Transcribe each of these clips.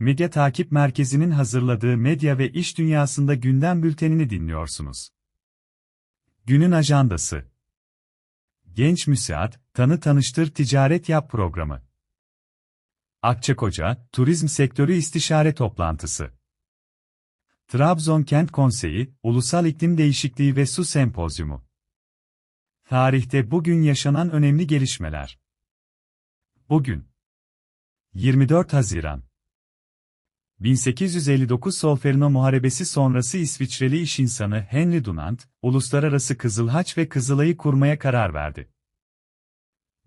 Medya Takip Merkezi'nin hazırladığı medya ve iş dünyasında gündem bültenini dinliyorsunuz. Günün ajandası. Genç Müsiat, Tanı Tanıştır Ticaret Yap programı. Akçakoca, Turizm Sektörü İstişare Toplantısı. Trabzon Kent Konseyi, Ulusal İklim Değişikliği ve Su Sempozyumu. Tarihte bugün yaşanan önemli gelişmeler. Bugün 24 Haziran 1859 Solferino Muharebesi sonrası İsviçreli iş insanı Henry Dunant, Uluslararası Kızılhaç ve Kızılay'ı kurmaya karar verdi.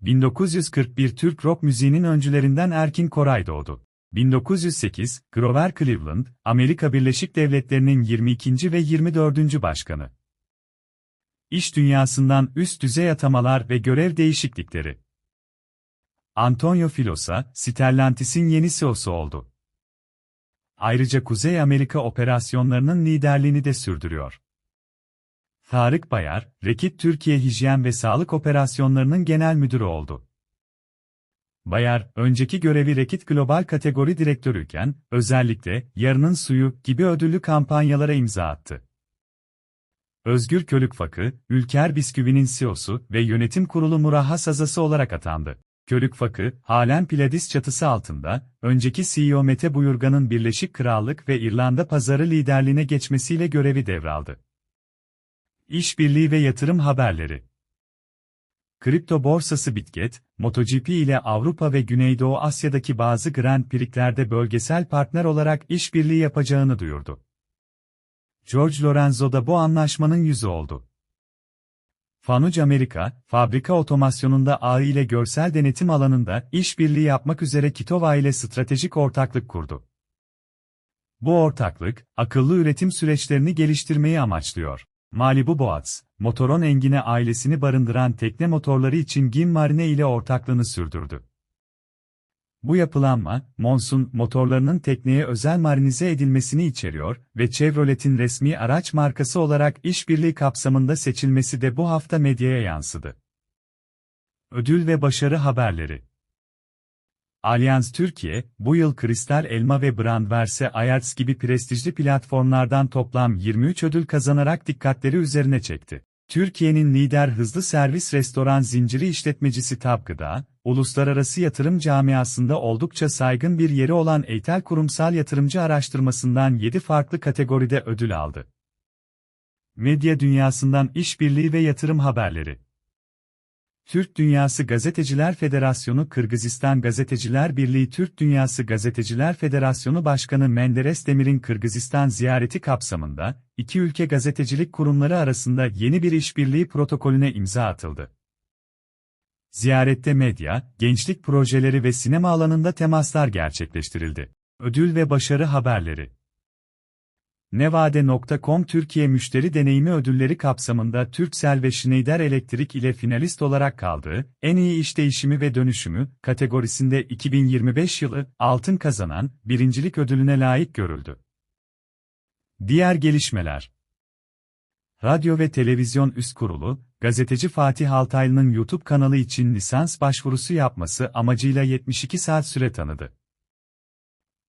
1941 Türk rock müziğinin öncülerinden Erkin Koray doğdu. 1908, Grover Cleveland, Amerika Birleşik Devletleri'nin 22. ve 24. başkanı. İş dünyasından üst düzey atamalar ve görev değişiklikleri. Antonio Filosa, Stellantis'in yeni CEO'su oldu. Ayrıca Kuzey Amerika operasyonlarının liderliğini de sürdürüyor. Tarık Bayar, Rekit Türkiye Hijyen ve Sağlık Operasyonlarının genel müdürü oldu. Bayar, önceki görevi Rekit Global kategori direktörüyken, özellikle Yarının Suyu gibi ödüllü kampanyalara imza attı. Özgür Kölükfakı, Ülker Bisküvi'nin CEO'su ve yönetim kurulu murahhas azası olarak atandı. Kölükfakı, halen Piladis çatısı altında, önceki CEO Mete Buyurgan'ın Birleşik Krallık ve İrlanda pazarı liderliğine geçmesiyle görevi devraldı. İşbirliği ve yatırım haberleri Kripto borsası Bitget, MotoGP ile Avrupa ve Güneydoğu Asya'daki bazı Grand Prix'lerde bölgesel partner olarak işbirliği yapacağını duyurdu. George Lorenzo da bu anlaşmanın yüzü oldu. Fanuc Amerika, fabrika otomasyonunda AI ile görsel denetim alanında işbirliği yapmak üzere Kitova ile stratejik ortaklık kurdu. Bu ortaklık, akıllı üretim süreçlerini geliştirmeyi amaçlıyor. Malibu Boats, Motoron Engine ailesini barındıran tekne motorları için Gim Marine ile ortaklığını sürdürdü. Bu yapılanma, Monsun motorlarının tekneye özel marinize edilmesini içeriyor ve Chevrolet'in resmi araç markası olarak işbirliği kapsamında seçilmesi de bu hafta medyaya yansıdı. Ödül ve başarı haberleri Allianz Türkiye, bu yıl Kristal Elma ve Brandverse Ayarts gibi prestijli platformlardan toplam 23 ödül kazanarak dikkatleri üzerine çekti. Türkiye'nin lider hızlı servis restoran zinciri işletmecisi Tabgıda, uluslararası yatırım camiasında oldukça saygın bir yeri olan Eytel Kurumsal Yatırımcı Araştırması'ndan 7 farklı kategoride ödül aldı. Medya dünyasından işbirliği ve yatırım haberleri Türk Dünyası Gazeteciler Federasyonu Kırgızistan Gazeteciler Birliği Türk Dünyası Gazeteciler Federasyonu Başkanı Menderes Demir'in Kırgızistan ziyareti kapsamında, iki ülke gazetecilik kurumları arasında yeni bir işbirliği protokolüne imza atıldı. Ziyarette medya, gençlik projeleri ve sinema alanında temaslar gerçekleştirildi. Ödül ve başarı haberleri Nevade.com Türkiye Müşteri Deneyimi Ödülleri kapsamında Türksel ve Schneider Elektrik ile finalist olarak kaldığı, en iyi iş değişimi ve dönüşümü kategorisinde 2025 yılı altın kazanan birincilik ödülüne layık görüldü. Diğer gelişmeler Radyo ve Televizyon Üst Kurulu, gazeteci Fatih Altaylı'nın YouTube kanalı için lisans başvurusu yapması amacıyla 72 saat süre tanıdı.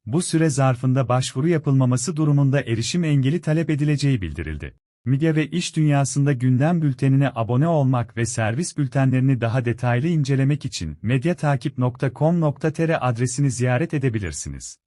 Bu süre zarfında başvuru yapılmaması durumunda erişim engeli talep edileceği bildirildi. Medya ve iş dünyasında gündem bültenine abone olmak ve servis bültenlerini daha detaylı incelemek için medyatakip.com.tr adresini ziyaret edebilirsiniz.